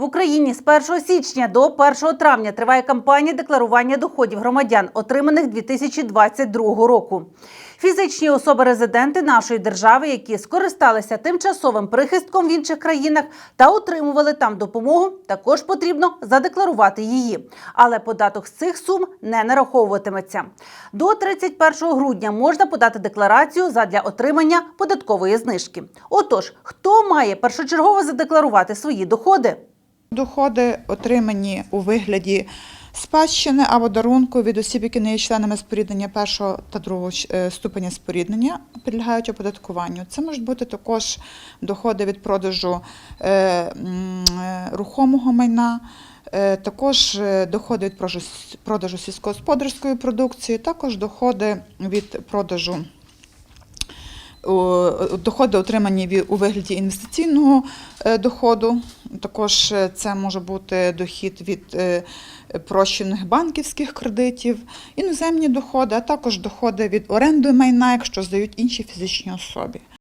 В Україні з 1 січня до 1 травня триває кампанія декларування доходів громадян, отриманих 2022 року. Фізичні особи-резиденти нашої держави, які скористалися тимчасовим прихистком в інших країнах та отримували там допомогу, також потрібно задекларувати її. Але податок з цих сум не нараховуватиметься. До 31 грудня можна подати декларацію задля отримання податкової знижки. Отож, хто має першочергово задекларувати свої доходи? Доходи отримані у вигляді спадщини або дарунку від осіб, які не є членами споріднення першого та другого е, ступеня споріднення, підлягають оподаткуванню. Це можуть бути також доходи від продажу е, е, рухомого майна. Також доходи від продажу сільськогосподарської продукції, також доходи від продажу доходи отримані у вигляді інвестиційного е, доходу. Також е, це може бути дохід від е, прощених банківських кредитів, іноземні доходи, а також доходи від оренди майна, якщо здають інші фізичні особи.